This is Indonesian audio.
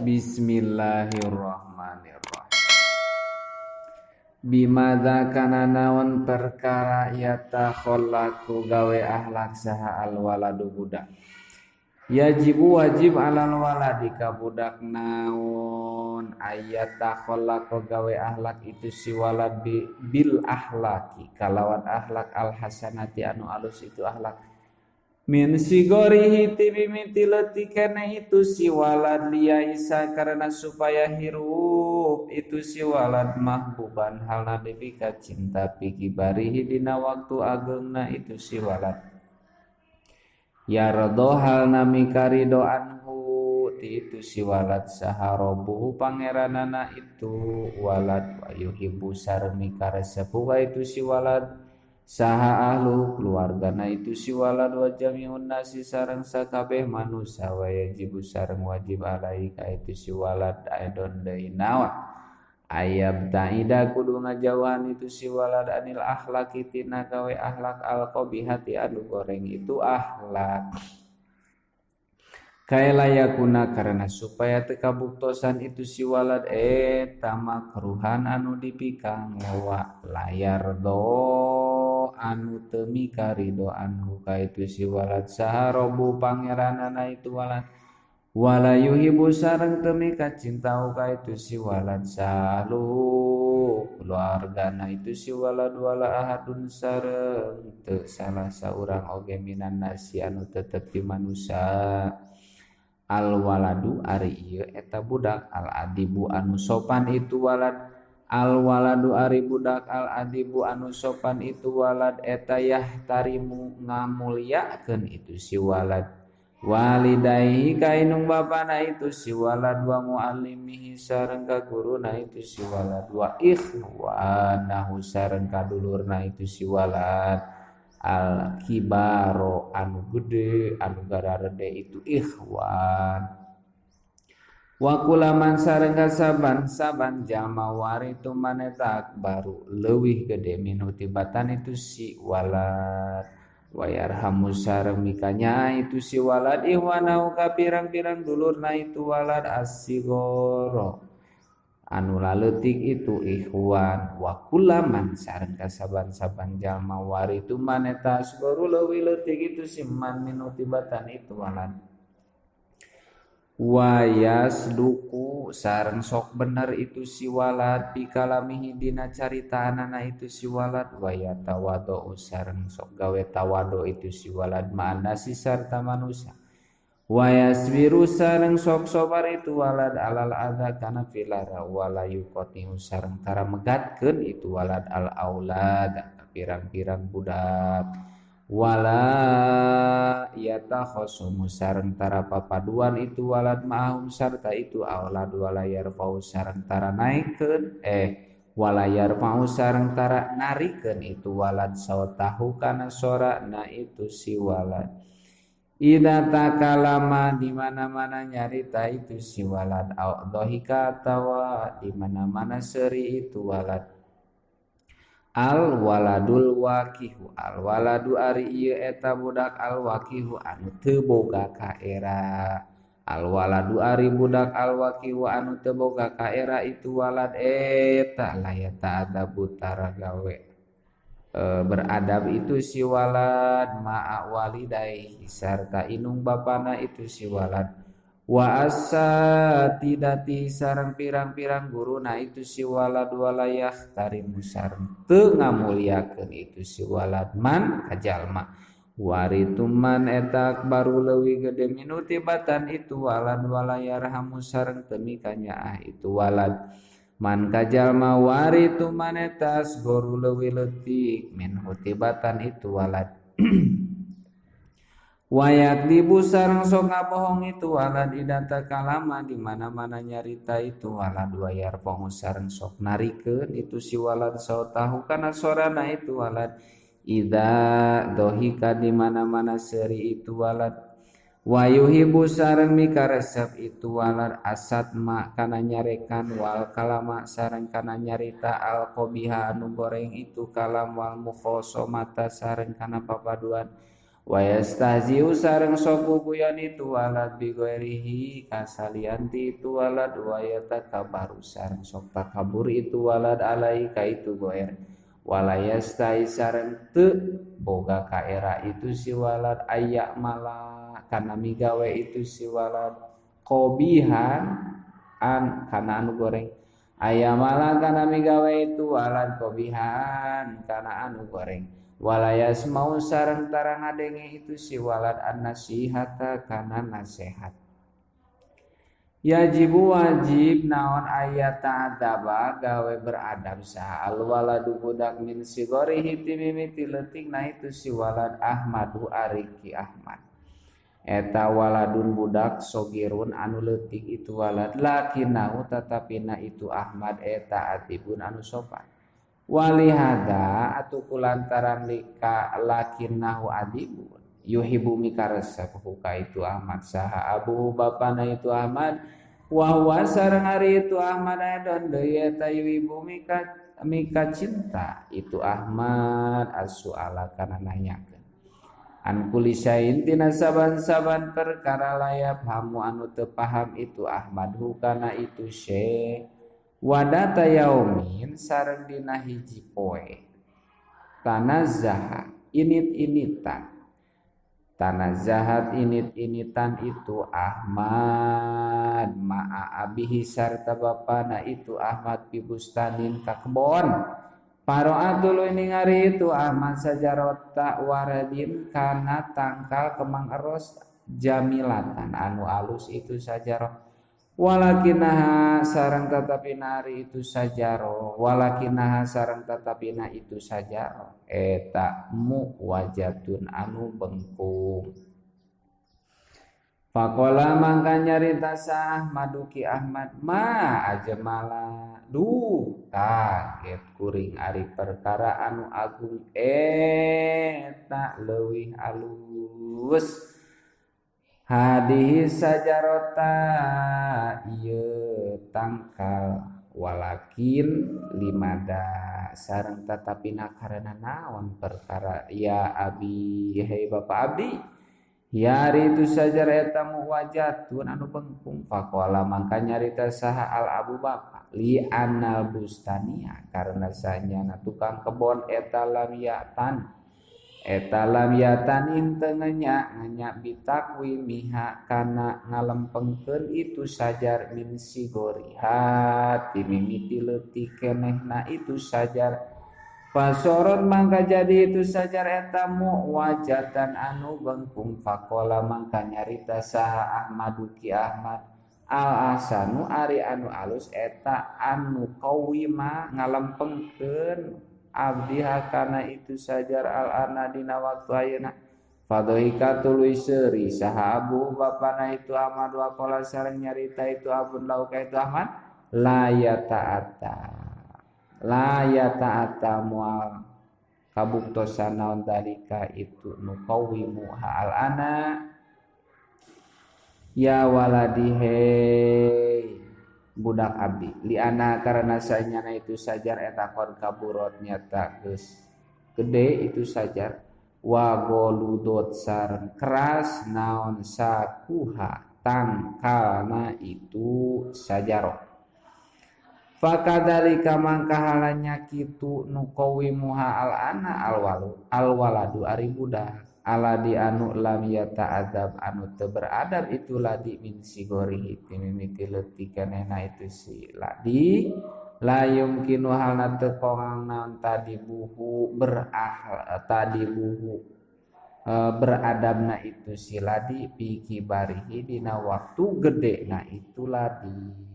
Bismillahirrahmanirrahim. Bimada kana naon perkara yatakhallaku gawe ahlak saha al waladu budak. Yajibu wajib alal waladi ka budak naon ayat takhallaku gawe ahlak itu si walad bil ahlaki kalawan ahlak al hasanati anu alus itu ahlak Min sigorihi tibimiti letika itu si walad liya isa karena supaya hirup. Itu si walad mahbuban halna dipika cinta piki barihi dina waktu agengna itu si walad. Ya rodo halna mikari doanhu ti itu si walad saharobuhu pangeranana itu. Walad wayuhibu sarmi karesepu itu si walad. Saha ahlu keluargana itu si walad wa jamiun nasi sareng sakabeh manusia wa yajibu sareng wajib alai ka itu si walad aidon deui naon ayab taida kudu ngajauhan itu si walad anil akhlak tina gawe akhlak al qabihati anu goreng itu akhlak. Kaila yakuna karena supaya teka buktosan itu si walad eh tamak keruhan anu dipikang lewa layar do anu temi karidoan huka itu si walad saharobu pangeranana itu walad wala yuhibu sareng temi kacinta huka itu siwalaad salu keluargana itu siwalaad wala ahadun sareng. Teu salah saurang oge minan nasi anu tetep di manusia al waladu ari ieu eta budak. Al adibu anu sopan itu walad al waladu ari budak al adibu anu sopan itu walad etayah tarimu ngamuliakeun itu si walad. Walidayhi kainung bapana itu si walad wa muallimihi sareng ka guruna itu si walad. Wa ikhwanahu sareng ka dulurna itu si walad. Al kibaro anu gede anu gararede itu ikhwan Wakulaman sarengga saban saban jama waritu manetak baru lewih gede minuti batan itu si walad wayarhamu sareng mikanya itu si walad ihwanau ka pirang-pirang dulurna itu walad asigoro. Anu laletik itu ikhwan wakulaman sareng saban-saban jalma waritu maneta baru leuwih leutik itu si man minuti batan itu walad wayas duku sarang sok bener itu si walad. Pikalamihi dina carita anana itu si walad. Waya tawado sarang sok gawe tawado itu si walad. Mana si sarta manusia? Wayas biru sarang sok sobar itu walad. Alal ada kana filara wala yukoti sarang tara megatkeun itu walad. Al aulad pirang-pirang budak wala yata khosumu sareng tara papaduan itu walad ma'ahum sarta itu aulad wala yarfau sareng tara naikeun. Eh wala yarfau sareng tara narikeun itu walad sautahu kana sora na itu si walad. Ida takalama di mana-mana nyarita itu si walad. Au dohika tawa di mana-mana seri itu walad al waladul wakihu. Al waladu ari ieu eta budak al wakihu anu teu boga ka era. Al waladu ari budak al wakihu anu teu boga ka era itu walad eta layata ada butara gawe e, beradab itu si walad ma'a walidai sarta inung bapana itu si walad wa asatidati sarang pirang-pirang guru nah itu si walad walayah tarimu sareng teu ngamuliakeun itu si walad man kajalma. Warituman etak baru leuwih gede minuti batan itu walad walayarhamu sareng temikanya ah itu walad. Man kajalma warituman manetas guru leuwih leutik min hutibatan itu walad. Wayak dibu sarang sok ngabohong itu walad idata kalama di mana mana nyarita itu. Walad wayar pohon sarang sok narikeun itu si walad so tahu karena sorana itu walad. Ida dohika di mana mana seri itu walad. Wayuhibu sarang mika resep itu walad. Asad ma kana nyarekan wal kalama sarang kana nyarita al kobiha anu goreng itu kalam wal mukhoso mata sarang kana papaduan wa yastahziu sareng sok guyon itu walad bi ghairihi kasalianti itu walad wa yatakabaru sareng sok takabur itu walad alai ka itu goer. Wala yastai sareng te boga ka era itu si walad ayak mala kana migawe itu si walad kobihan an kana anu goreng. Ayamala kana migawe itu walad kobihan kana anu goreng walayas mau sarang tarang adenge itu siwalat an nasihata karena nasehat. Yajibu wajib naon ayat ta'adaba gawe beradab sah al waladu budak min sigori hiti mimiti letik na itu si walad ahmadu ariki ahmad. Eta waladun budak sogirun anu letik itu walad lakinau tatapina itu ahmad eta atibun anu sopan. Walihada atau kulantaran lika nahu adibun yuhibu mikaresep huka itu Ahmad. Saha abu bapana itu Ahmad. Wahwa sarang hari itu Ahmad dan daya tayu ibu mika mika cinta. Itu Ahmad asu ala karena nanyakan. An kulisain tina saban-saban perkara layap hamu anu tepaham itu Ahmad. Hukana itu syekh wadata yaumin sareng dina hiji poe. Tanazzaha init-initan. Tanazahat init-initan itu Ahmad. Ma'a abihi sarta bapana itu Ahmad pibustanin kakebon. Paroa dulu ini ngari itu Ahmad sajarota waradin karena tangkal kemang eros jamilatan. Anu alus itu sajarot walakinaha sarang tetapi nari itu sajaro. Walakinaha sarang tetapi na itu sajaro. Eta mu wajatun anu bengkung. Fakola mangka nyarita sah maduki Ahmad ma aja malah duh kaget kuring ari perkara anu agung. Eta leuwih alus. hadihi sajarota iya tangkal. Walakin limada sareng tatapina karena naon perkara? Ya abi hei bapak abdi Yari itu saja eta muwajatun anu bengkung fakola maka nyarita saha al abu bapak. Li anal bustania karena sahnya tukang kebon eta lam yatan. Eta labiatanin tengenya nganya bitakwi miha kana ngalempengkeun itu sajar min sigoriha timimiti leutik kenehna itu sajar. Pasorot mangka jadi itu sajar eta wajatan anu bengkung fakola mangka nyarita saha Ahmadu Ki Ahmad. Al asanu ari anu alus eta anu kawima ngalempengkeun. Abdi hakana itu sajar al ana dina waktu ayeuna. Fadohika tuluy seuri saha abu bapana itu Ahmad wa qala sareng nyarita itu abun lauka itu Ahmad? La ya ta'ata la ya ta'ata mual. Kabuktosan naon dalika itu? Nuqawimu al ana ya waladihe budak abdi liana karena sanyana itu sajar etakon kaburot nyata gede itu sajar. Wa goludot sareng keras naon sakuha tangkalna itu sajaro fakadalika mangka halanya kitu nukawi muha al ana al walu ari budak di anu lam yata anu teu beradab itu ladi min sigori timimiti leutik kenehna itu si ladi. La yumkinu halna teu kongang tadi buhu berah tadi buhu e, beradabna itu si ladi. Piki barihi dina waktu gede nah itu ladi